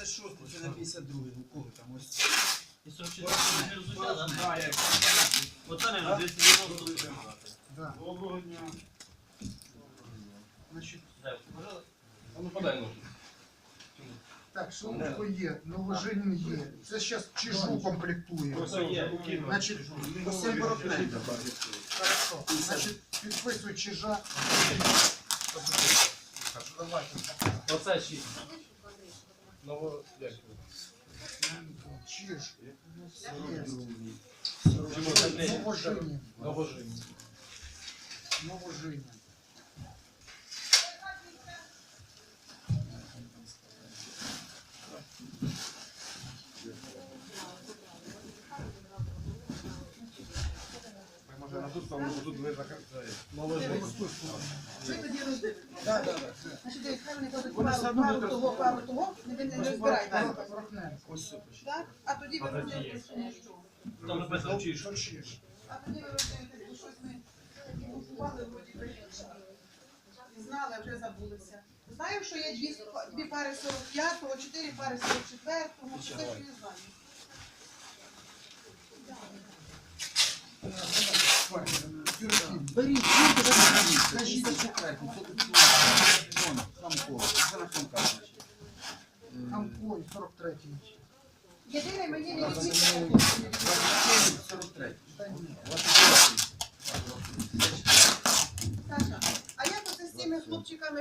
56, це на 52, у кого там ось. І не розуміла, да? Да, Оце не 290 Да. Доброго дня. Значить, так, Шелудько є, Новожинін є. Це зараз чижу комплектує. Значить, Василь Боротненко. Хорошо. Значить, підписуй чижа. Оце 6 одного дякую. Чиж. Новожиня. Новожиня. Новожиня. Не? Новожинні. Новожинні. Новожинні. Може на ту сторону, бо тут ви закрили. Ви тоді роздивитесь. Да, да, да. Значить, дивіться, хай вони кладуть Вони пару, одно пару будуть того, пару того, не ви не розбираєте. Ось все. Так? А тоді ви ну, що. Там написано чиж? А тоді ви роздивитесь, бо щось ми купували, вроді би, і знали, а вже забулися. Знаємо, що є дві, дві пари 45-го, чотири пари 44-го, це те, що я знаю. Беріть, жінки, беріть, скажіть, це четвертий, це тут вон, Хамко, це на Хамка, Хамко, 43-й. Єдине, мені не розуміє. відмінили. дев'ять, 43. Саша, а як оце з цими хлопчиками,